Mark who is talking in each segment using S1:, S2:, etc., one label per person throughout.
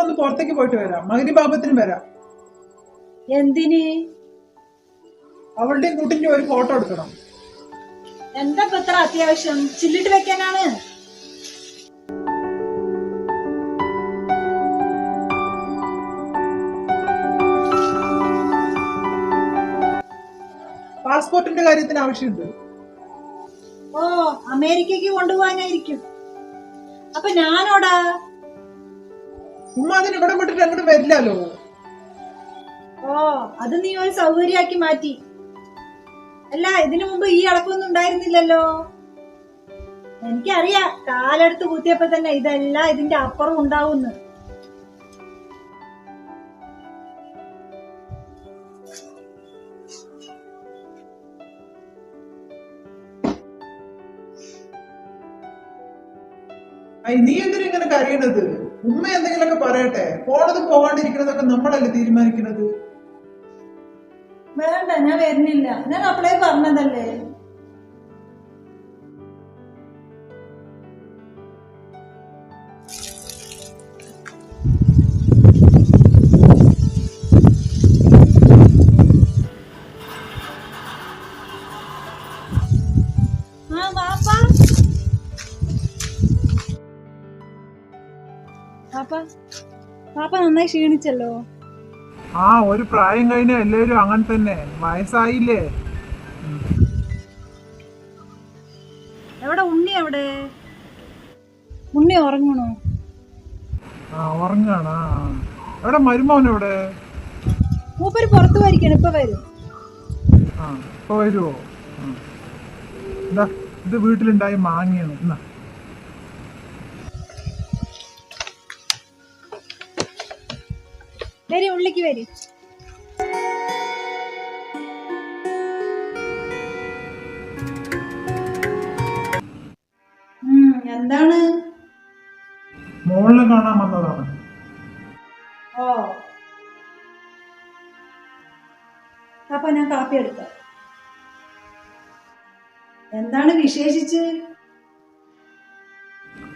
S1: നമ്മളൊന്ന് പുറത്തേക്ക് പോയിട്ട് വരാം. മകരി ഭാഗത്തിന് വരാം.
S2: എന്തിന്?
S1: അവളുടെയും കുട്ടിന്റെ ഒരു ഫോട്ടോ എടുക്കണം.
S2: എന്താ ഇപ്പൊ ഇത്ര അത്യാവശ്യം? ചില്ലിട്ട് വെക്കാനാണ്.
S1: പാസ്പോർട്ടിന്റെ കാര്യത്തിന് ആവശ്യമുണ്ട്.
S2: ഓ അമേരിക്കക്ക് കൊണ്ടുപോകാനായിരിക്കും. അപ്പൊ ഞാനോടാ?
S1: ഉമ്മ അതിന് ഇവിടെ വിട്ടിട്ട് അങ്ങോട്ട് വരില്ലല്ലോ
S2: ഓ അത് നീ ഒരു സൗകര്യാക്കി മാറ്റി. അല്ല ഇതിനു മുമ്പ് ഈ അളക്കൊന്നും ഉണ്ടായിരുന്നില്ലല്ലോ. എനിക്കറിയാം കാലെടുത്ത് കുത്തിയപ്പോ തന്നെ ഇതെല്ലാം ഇതിന്റെ അപ്പുറം ഉണ്ടാവുന്നു.
S1: നീ എന്തിനാ ഇങ്ങനെ കരയണത്? ഉമ്മ എന്തെങ്കിലുമൊക്കെ പറയട്ടെ? പോണത് പോകാണ്ടിരിക്കുന്നതൊക്കെ നമ്മളല്ലേ തീരുമാനിക്കുന്നത്?
S2: വേണ്ട ഞാൻ വരുന്നില്ല. ഞാൻ അപ്പളേ പറഞ്ഞതല്ലേ? ആ പാപ്പ പാപ്പ നന്നായി ക്ഷീണിച്ചല്ലോ.
S1: ആ ഒരു പ്രായം കഴിഞ്ഞ എല്ലാവരും അങ്ങനെ തന്നെ. വയസ്സായില്ലേ?
S2: എവിടെ ഉണ്ണി എവിടെ? ഉണ്ണി ഉറങ്ങണോ?
S1: ആ ഉറങ്ങാണ്. എവിടെ മരുമോൻ എവിടെ?
S2: മൂപ്പര് പുറത്തു വരിക്കണം ഇപ്പൊ വരും.
S1: ആ ഇപ്പൊ വരുവോ? ഇത് വീട്ടിലുണ്ടായി മാങ്ങിയാണ്. എന്നാ
S2: വരി ഉള്ളിക്ക് വരി. എന്താണ്?
S1: മോളിൽ കാണാൻ വന്നതാണ്.
S2: ഓ. അപ്പൊ ഞാൻ കാപ്പി എടുക്കാം. എന്താണ് വിശേഷിച്ച്?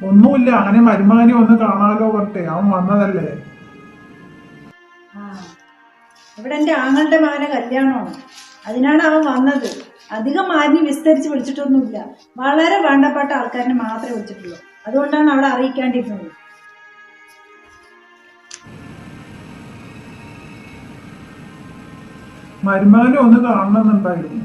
S1: ഒന്നുമില്ല അങ്ങനെ മരുമകനെ ഒന്ന് കാണാലോ പറഞ്ഞെ അവൻ വന്നതല്ലേ?
S2: ഇവിടെ എന്റെ ആങ്ങളുടെ മകനെ കല്യാണമാണ്. അതിനാണ് അവൻ വന്നത്. അധികം ആരിനെ വിസ്തരിച്ച് വിളിച്ചിട്ടൊന്നുമില്ല. വളരെ വേണ്ടപ്പെട്ട ആൾക്കാരിനെ മാത്രമേ വിളിച്ചിട്ടുള്ളൂ. അതുകൊണ്ടാണ് അവിടെ അറിയിക്കാണ്ടിരുന്നത്.
S1: മരുമാനെ ഒന്ന് കാണണമെന്നുണ്ടായിരുന്നു.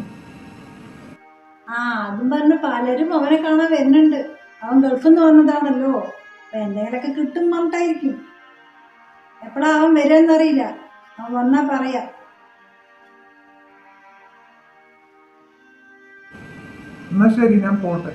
S2: ആ അതും പറഞ്ഞു പലരും അവനെ കാണാൻ വരുന്നുണ്ട്. അവൻ ഗൾഫിൽ നിന്ന് വന്നതാണല്ലോ. അപ്പൊ എന്തെങ്കിലുമൊക്കെ കിട്ടും പറഞ്ഞിട്ടായിരിക്കും. എപ്പോഴാ അവൻ വരുമെന്നറിയില്ല അവൻ വന്നാ പറയാ.
S1: എന്നാ ശരി ഞാൻ പോട്ടെ.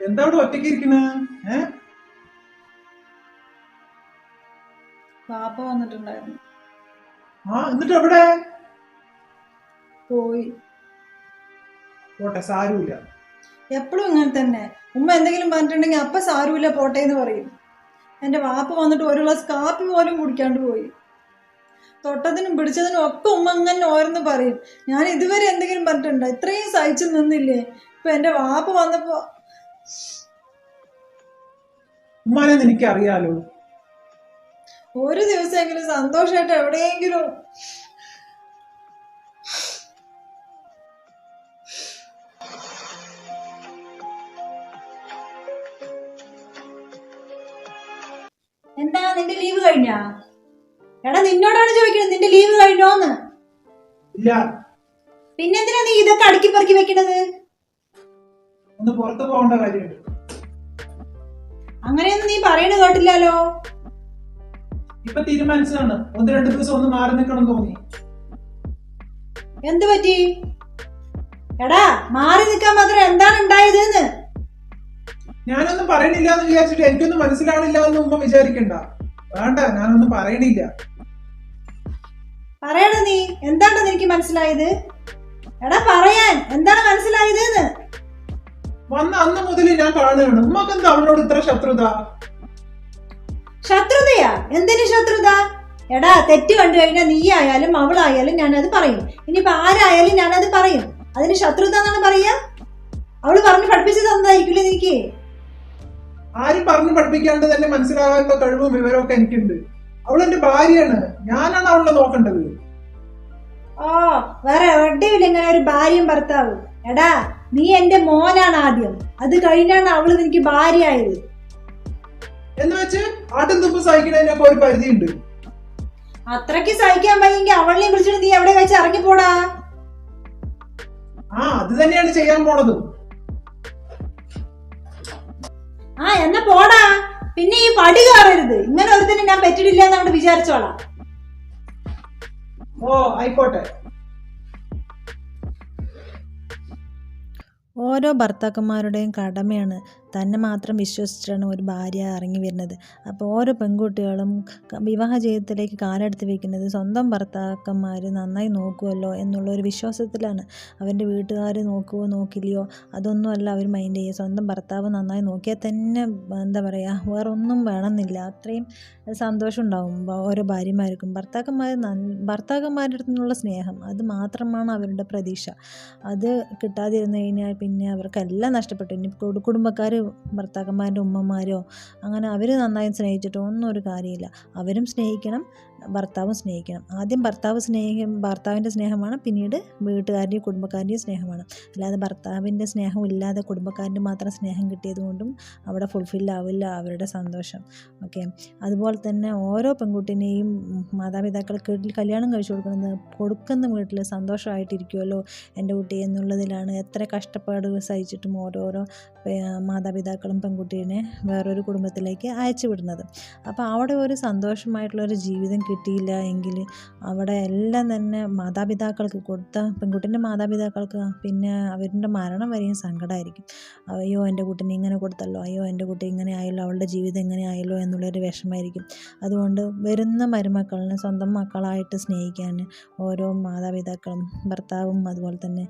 S1: എന്താ അവിടെ ഒറ്റയ്ക്ക് ഇരിക്കണ? ഏ?
S2: പാപ്പ വന്നിട്ടുണ്ടായിരുന്നു.
S1: ആ എന്നിട്ട് എവിടെ
S2: പോയി.
S1: പോട്ടെ സാരമില്ല
S2: എപ്പോഴും ഇങ്ങനെ തന്നെ. ഉമ്മ എന്തെങ്കിലും പറഞ്ഞിട്ടുണ്ടെങ്കിൽ അപ്പ സാരമില്ല പോട്ടെ എന്ന് പറയും. എന്റെ വാപ്പ വന്നിട്ട് ഒരു ഗ്ലാസ് കാപ്പി പോലും കുടിക്കാണ്ട് പോയി. തൊട്ടതിനും പിടിച്ചതിനും ഒക്കെ ഉമ്മ ഇങ്ങനെ ഓരോന്ന് പറയും. ഞാൻ ഇതുവരെ എന്തെങ്കിലും പറഞ്ഞിട്ടുണ്ടോ? ഇത്രയും സഹിച്ചു നിന്നില്ലേ? ഇപ്പൊ എന്റെ വാപ്പ വന്നപ്പോ
S1: ഉമ്മാനെ നിനക്ക് അറിയാലോ
S2: ഒരു ദിവസമെങ്കിലും സന്തോഷമായിട്ട് എവിടെയെങ്കിലും. എന്താ നിന്റെ ലീവ് കഴിഞ്ഞാ? എടാ നിന്നോടാണ് ചോദിക്കുന്നത് നിന്റെ ലീവ് കഴിഞ്ഞോന്ന്?
S1: ഇല്ല.
S2: പിന്നെന്തിനാ നീ ഇതൊക്കെ അടുക്കി പറക്കി വെക്കണത്?
S1: ഒന്ന് പുറത്തു പോകേണ്ട കാര്യമുണ്ട്.
S2: അങ്ങനെയൊന്നും നീ പറയണ കേട്ടില്ലല്ലോ.
S1: ഇപ്പൊ തീരുമാനിച്ചതാണ്. ഒന്ന് രണ്ടു ദിവസം ഒന്ന് മാറി നിൽക്കണം തോന്നി.
S2: എന്തു പറ്റി? എടാ മാറി നിൽക്കാൻ മാത്രം എന്താണ് ഉണ്ടായത്
S1: ഞാനൊന്നും പറയണില്ല എന്ന് വിചാരിച്ചിട്ട് എനിക്കൊന്നും മനസ്സിലാവണില്ല എന്ന് ഉമ്മ വിചാരിക്കണ്ട. വേണ്ട ഞാനൊന്നും പറയണില്ല.
S2: പറയണ നീ എന്താണ് എനിക്ക് മനസ്സിലായത്? എടാ പറയാൻ എന്താണ് മനസ്സിലായത് എന്ന്
S1: വന്ന അന്ന് മുതൽ ഞാൻ കാണുകയാണ്. ഉമ്മക്ക് എന്താ അവനോട് ഇത്ര ശത്രുത?
S2: ശത്രുതയാ? എന്തിനു ശത്രുത? എടാ തെറ്റ് കണ്ടു കഴിഞ്ഞാൽ നീ ആയാലും അവളായാലും അത് പറയും. ഇനിയിപ്പോ ആരായാലും ഞാനത് പറയും. അതിന് ശത്രുത എന്നാണ് പറയാ അവൾ പറഞ്ഞ് പഠിപ്പിച്ചു തന്നതായിരിക്കില്ലേ എനിക്ക്
S1: ആരും പറഞ്ഞു പഠിപ്പിക്കാണ്ട് തന്നെ മനസ്സിലാകാനുള്ള കഴിവും വിവരവും ഒക്കെ എനിക്കുണ്ട്. അവൾ എന്റെ ഭാര്യയാണ്. ഞാനാണ് അവളെ നോക്കേണ്ടത്.
S2: ഓ വേറെ എവിടെയില്ല ഇങ്ങനെ ഒരു ഭാര്യയും ഭർത്താവും. എടാ നീ എന്റെ മോനാണ് ആദ്യം. അത് കഴിഞ്ഞാണ് അവൾ നിനക്ക് ഭാര്യയായത്.
S1: എന്ന് വെച്ച് ആട്ടും തുമ്പ് ഒരു പരിധിയുണ്ട്.
S2: അത്രയ്ക്ക് സഹിക്കാൻ വയ്യെങ്കിൽ അവളെയും വിളിച്ചിട്ട് നീ എവിടെ വെച്ച് ഇറങ്ങിപ്പോടാ?
S1: ആ അത് തന്നെയാണ് ചെയ്യാൻ പോണത്.
S2: ആ എന്ന പോടാ. പിന്നെ ഈ പടി കയറരുത്. ഇങ്ങനെ ഒരുത്തന്നെ ഞാൻ പറ്റിയിട്ടില്ല എന്നങ്ങോട്ട് വിചാരിച്ചോളാം.
S1: ഓ ആയിക്കോട്ടെ.
S3: ഓരോ ഭർത്താക്കന്മാരുടെയും കടമയാണ് തന്നെ മാത്രം വിശ്വസിച്ചിട്ടാണ് ഒരു ഭാര്യ ഇറങ്ങി വരുന്നത്. അപ്പോൾ ഓരോ പെൺകുട്ടികളും വിവാഹ ജീവിതത്തിലേക്ക് കാലെടുത്ത് വയ്ക്കുന്നത് സ്വന്തം ഭർത്താക്കന്മാർ നന്നായി നോക്കുമല്ലോ എന്നുള്ള ഒരു വിശ്വാസത്തിലാണ്. അവന്റെ വീട്ടുകാർ നോക്കുമോ നോക്കില്ലയോ അതൊന്നുമല്ല അവർ മൈൻഡ് ചെയ്യുക. സ്വന്തം ഭർത്താവ് നന്നായി നോക്കിയാൽ തന്നെ എന്താ പറയുക വേറെ ഒന്നും വേണമെന്നില്ല. അത്രയും സന്തോഷം ഉണ്ടാവും ഓരോ ഭാര്യമാർക്കും. ഭർത്താക്കന്മാർ ഭർത്താക്കന്മാരുടെ അടുത്തുനിന്നുള്ള സ്നേഹം അത് മാത്രമാണ് അവരുടെ പ്രതീക്ഷ. അത് കിട്ടാതിരുന്നു കഴിഞ്ഞാൽ പിന്നെ അവർക്കെല്ലാം നഷ്ടപ്പെട്ടു. ഇനി കുടു കുടുംബക്കാർ ഭർത്താക്കന്മാരുടെ ഉമ്മമാരോ അങ്ങനെ അവർ നന്നായി സ്നേഹിച്ചിട്ടോ ഒന്നും ഒരു കാര്യമില്ല. അവരും സ്നേഹിക്കണം ഭർത്താവും സ്നേഹിക്കണം. ആദ്യം ഭർത്താവ് സ്നേഹം ഭർത്താവിന്റെ സ്നേഹമാണ് പിന്നീട് വീട്ടുകാരുടെയും കുടുംബക്കാരുടെയും സ്നേഹമാണ്. അല്ലാതെ ഭർത്താവിന്റെ സ്നേഹം ഇല്ലാതെ കുടുംബക്കാരുടെ മാത്രം സ്നേഹം കിട്ടിയത് കൊണ്ടും അവിടെ ഫുൾഫിൽ ആവില്ല അവരുടെ സന്തോഷം. ഓക്കെ അതുപോലെ തന്നെ ഓരോ പെൺകുട്ടിനെയും മാതാപിതാക്കൾ വീട്ടിൽ കല്യാണം കഴിച്ചു കൊടുക്കുന്നത് കൊടുക്കുന്ന വീട്ടിൽ സന്തോഷമായിട്ടിരിക്കുമല്ലോ എന്റെ കുട്ടി എന്നുള്ളതിലാണ് എത്ര കഷ്ടപ്പാട് സഹിച്ചിട്ടും ഓരോരോ പേ- മാതാപിതാക്കളും പെൺകുട്ടീനെ വേറൊരു കുടുംബത്തിലേക്ക് അയച്ചു വിടുന്നത്. അപ്പോൾ അവിടെ ഒരു സന്തോഷമായിട്ടുള്ള ഒരു ജീവിതം കിട്ടിയില്ല എങ്കിൽ അവിടെ എല്ലാം തന്നെ മാതാപിതാക്കൾക്ക് കൊടുത്ത പെൺകുട്ടീന്റെ മാതാപിതാക്കൾക്ക് പിന്നെ അവരുടെ മരണം വരെയും സങ്കടമായിരിക്കും. അയ്യോ എന്റെ കുട്ടീനെ ഇങ്ങനെ കൊടുത്തല്ലോ അയ്യോ എന്റെ കുട്ടി ഇങ്ങനെ ആയല്ലോ അവളുടെ ജീവിതം ഇങ്ങനെ ആയല്ലോ എന്നുള്ളൊരു വിഷമമായിരിക്കും. അതുകൊണ്ട് വരുന്ന മരുമക്കളിനെ സ്വന്തം മക്കളായിട്ട് സ്നേഹിക്കാൻ ഓരോ മാതാപിതാക്കളും ഭർത്താവും അതുപോലെ തന്നെ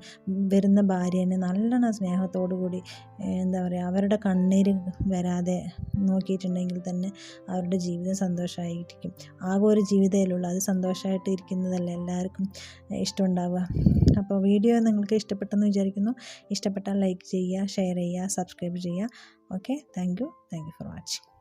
S3: വരുന്ന ഭാര്യനെ നല്ലോണം സ്നേഹത്തോടു കൂടി എന്താ പറയുക അവരുടെ കണ്ണീര് വരാതെ നോക്കിയിട്ടുണ്ടെങ്കിൽ തന്നെ അവരുടെ ജീവിതം സന്തോഷമായിരിക്കും. ആകെ ഒരു ജീവിതമേയുള്ളൂ അത് സന്തോഷമായിട്ട് ഇരിക്കുന്നതല്ല എല്ലാവർക്കും ഇഷ്ടമുണ്ടാവുക. അപ്പോൾ വീഡിയോ നിങ്ങൾക്ക് ഇഷ്ടപ്പെട്ടെന്ന് വിചാരിക്കുന്നു. ഇഷ്ടപ്പെട്ടാൽ ലൈക്ക് ചെയ്യുക ഷെയർ ചെയ്യുക സബ്സ്ക്രൈബ് ചെയ്യുക. Okay. Thank you. Thank you for watching.